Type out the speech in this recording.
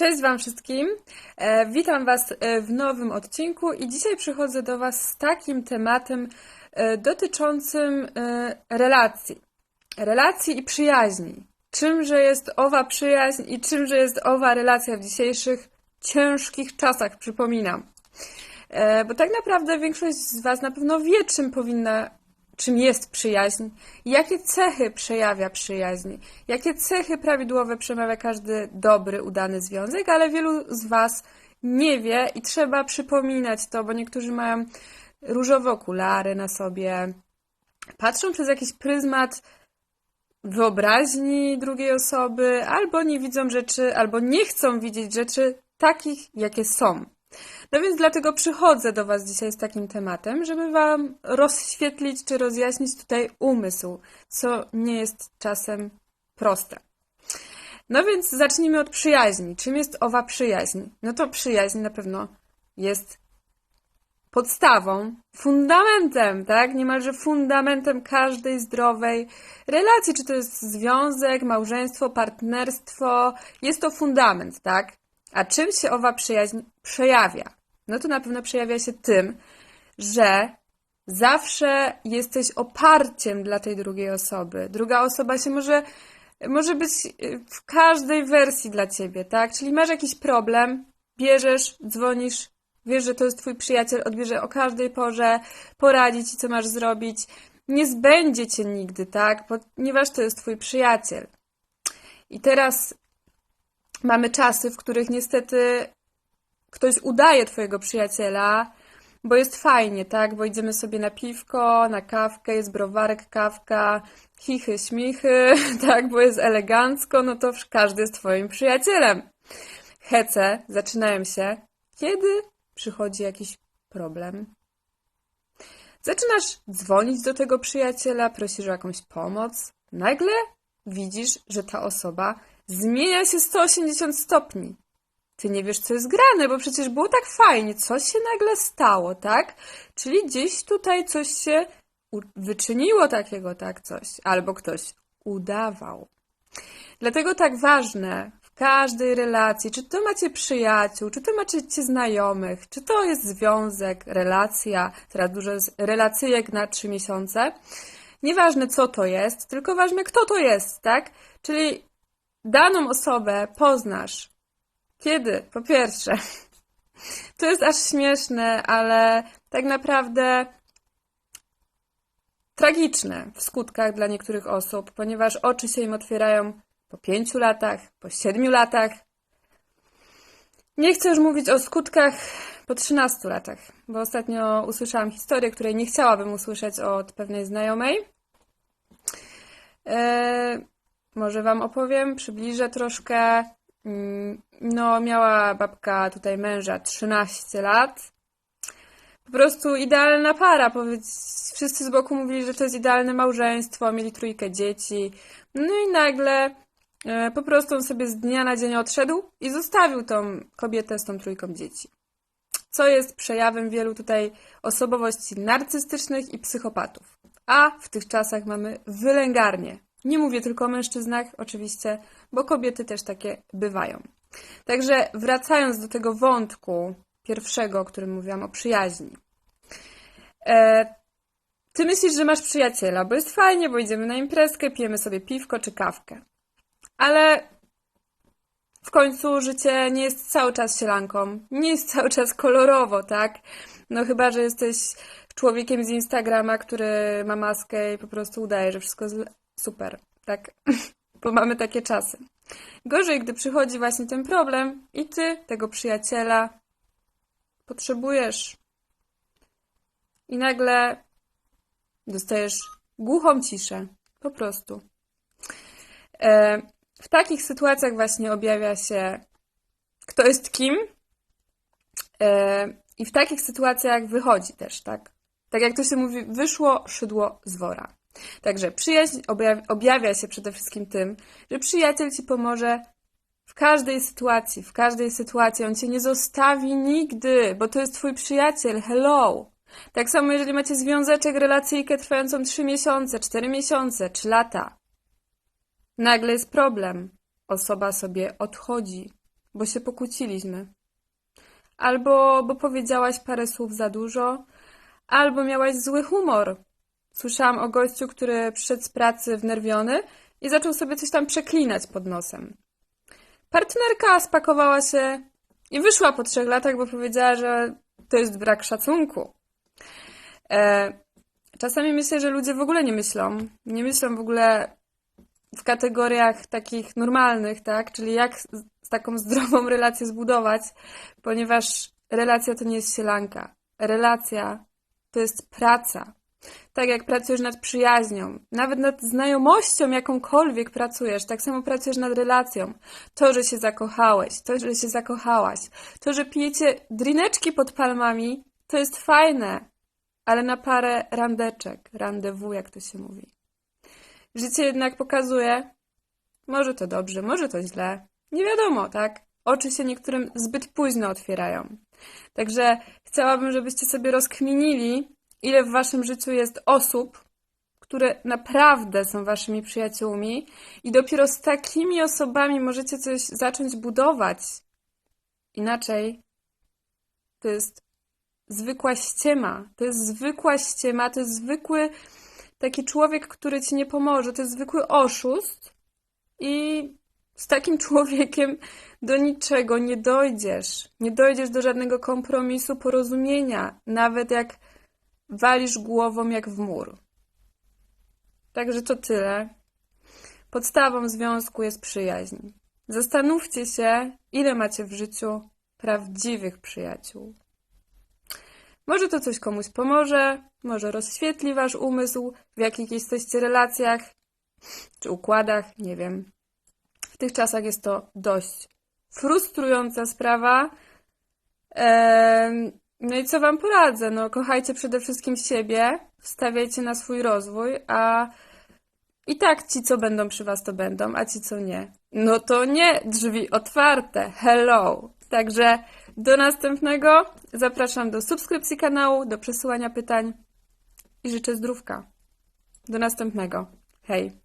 Cześć Wam wszystkim. E, witam Was e, w nowym odcinku i dzisiaj przychodzę do Was z takim tematem e, dotyczącym relacji. Relacji i przyjaźni. Czymże jest owa przyjaźń i czymże jest owa relacja w dzisiejszych ciężkich czasach, przypominam. Bo tak naprawdę większość z Was na pewno wie, czym powinna, czym jest przyjaźń, jakie cechy przejawia przyjaźń, jakie cechy prawidłowe przemawia każdy dobry, udany związek, ale wielu z Was nie wie i trzeba przypominać to, bo niektórzy mają różowe okulary na sobie, patrzą przez jakiś pryzmat wyobraźni drugiej osoby, albo nie widzą rzeczy, albo nie chcą widzieć rzeczy takich, jakie są. No więc dlatego przychodzę do Was dzisiaj z takim tematem, żeby Wam rozświetlić czy rozjaśnić tutaj umysł, co nie jest czasem proste. No więc zacznijmy od przyjaźni. Czym jest owa przyjaźń? No to przyjaźń na pewno jest podstawą, fundamentem, tak? Niemalże fundamentem każdej zdrowej relacji, czy to jest związek, małżeństwo, partnerstwo, jest to fundament, tak? A czym się owa przyjaźń przejawia? No to na pewno przejawia się tym, że zawsze jesteś oparciem dla tej drugiej osoby. Druga osoba się może, może być w każdej wersji dla ciebie, tak? Czyli masz jakiś problem, bierzesz, dzwonisz, wiesz, że to jest twój przyjaciel, odbierze o każdej porze, poradzi ci, co masz zrobić. Nie zbędzie cię nigdy, tak? Ponieważ to jest twój przyjaciel. I teraz mamy czasy, w których niestety ktoś udaje twojego przyjaciela, bo jest fajnie, tak? Bo idziemy sobie na piwko, na kawkę, jest browarek, kawka, chichy, śmichy, tak? Bo jest elegancko, no to każdy jest twoim przyjacielem. Hece zaczynają się, kiedy przychodzi jakiś problem. Zaczynasz dzwonić do tego przyjaciela, prosisz o jakąś pomoc. Nagle widzisz, że ta osoba zmienia się 180 stopni. Ty nie wiesz, co jest grane, bo przecież było tak fajnie. Coś się nagle stało, tak? Czyli gdzieś tutaj coś się wyczyniło takiego, tak? Coś. Albo ktoś udawał. Dlatego tak ważne w każdej relacji, czy to macie przyjaciół, czy to macie znajomych, czy to jest związek, relacja, teraz dużo jest relacyjek na trzy miesiące. Nieważne co to jest, tylko ważne kto to jest, tak? Czyli daną osobę poznasz. Kiedy? Po pierwsze, to jest aż śmieszne, ale tak naprawdę tragiczne w skutkach dla niektórych osób, ponieważ oczy się im otwierają po pięciu latach, po siedmiu latach. Nie chcę już mówić o skutkach po 13 latach, bo ostatnio usłyszałam historię, której nie chciałabym usłyszeć od pewnej znajomej. Eee, może Wam opowiem, przybliżę troszkę. Mm, No, miała babka tutaj męża 13 lat. Po prostu idealna para. Wszyscy z boku mówili, że to jest idealne małżeństwo, mieli trójkę dzieci. No i nagle e, po prostu on sobie z dnia na dzień odszedł i zostawił tą kobietę z tą trójką dzieci. Co jest przejawem wielu tutaj osobowości narcystycznych i psychopatów. A w tych czasach mamy wylęgarnie. Nie mówię tylko o mężczyznach, oczywiście, bo kobiety też takie bywają. Także wracając do tego wątku pierwszego, o którym mówiłam, o przyjaźni. E, ty myślisz, że masz przyjaciela, bo jest fajnie, bo idziemy na imprezkę, pijemy sobie piwko czy kawkę. Ale w końcu życie nie jest cały czas sielanką, nie jest cały czas kolorowo, tak? No chyba, że jesteś człowiekiem z Instagrama, który ma maskę i po prostu udaje, że wszystko super, tak? Bo mamy takie czasy. Gorzej, gdy przychodzi właśnie ten problem i ty tego przyjaciela potrzebujesz. I nagle dostajesz głuchą ciszę. Po prostu. E, w takich sytuacjach właśnie objawia się, kto jest kim. E, I w takich sytuacjach wychodzi też, tak? Tak jak to się mówi, wyszło szydło z wora. Także przyjaźń objaw- objawia się przede wszystkim tym, że przyjaciel ci pomoże w każdej sytuacji, w każdej sytuacji. On cię nie zostawi nigdy, bo to jest twój przyjaciel. Hello! Tak samo, jeżeli macie związeczek, relacyjkę trwającą 3 miesiące, 4 miesiące, 3 lata. Nagle jest problem. Osoba sobie odchodzi. bo się pokłóciliśmy. Albo bo powiedziałaś parę słów za dużo, albo miałaś zły humor. Słyszałam o gościu, który przyszedł z pracy wnerwiony i zaczął sobie coś tam przeklinać pod nosem. Partnerka spakowała się i wyszła po trzech latach, bo powiedziała, że to jest brak szacunku. E, czasami myślę, że ludzie w ogóle nie myślą. Nie myślą w ogóle w kategoriach takich normalnych, tak? Czyli jak z, taką zdrową relację zbudować, ponieważ relacja to nie jest sielanka. Relacja to jest praca. Tak jak pracujesz nad przyjaźnią, nawet nad znajomością jakąkolwiek pracujesz, tak samo pracujesz nad relacją. To, że się zakochałeś, to, że się zakochałaś, to, że pijecie drineczki pod palmami, to jest fajne, ale na parę randeczek, randewu, jak to się mówi. Życie jednak pokazuje, może to dobrze, może to źle, nie wiadomo, tak? Oczy się niektórym zbyt późno otwierają. Także chciałabym, żebyście sobie rozkminili, ile w waszym życiu jest osób, które naprawdę są waszymi przyjaciółmi i dopiero z takimi osobami możecie coś zacząć budować. Inaczej to jest zwykła ściema. To jest zwykła ściema, to jest zwykły taki człowiek, który ci nie pomoże. To jest zwykły oszust i z takim człowiekiem do niczego nie dojdziesz. Nie dojdziesz do żadnego kompromisu, porozumienia, nawet jak walisz głową jak w mur. Także to tyle. Podstawą związku jest przyjaźń. Zastanówcie się, ile macie w życiu prawdziwych przyjaciół. Może to coś komuś pomoże, może rozświetli wasz umysł, w jakich jesteście relacjach czy układach, nie wiem. W tych czasach jest to dość frustrująca sprawa. Em, no i co wam poradzę? No, kochajcie przede wszystkim siebie, stawiajcie na swój rozwój, a i tak ci, co będą przy was, to będą, a ci, co nie, no to nie, drzwi otwarte, hello. Także do następnego. Zapraszam do subskrypcji kanału, do przesyłania pytań i życzę zdrówka. Do następnego. Hej.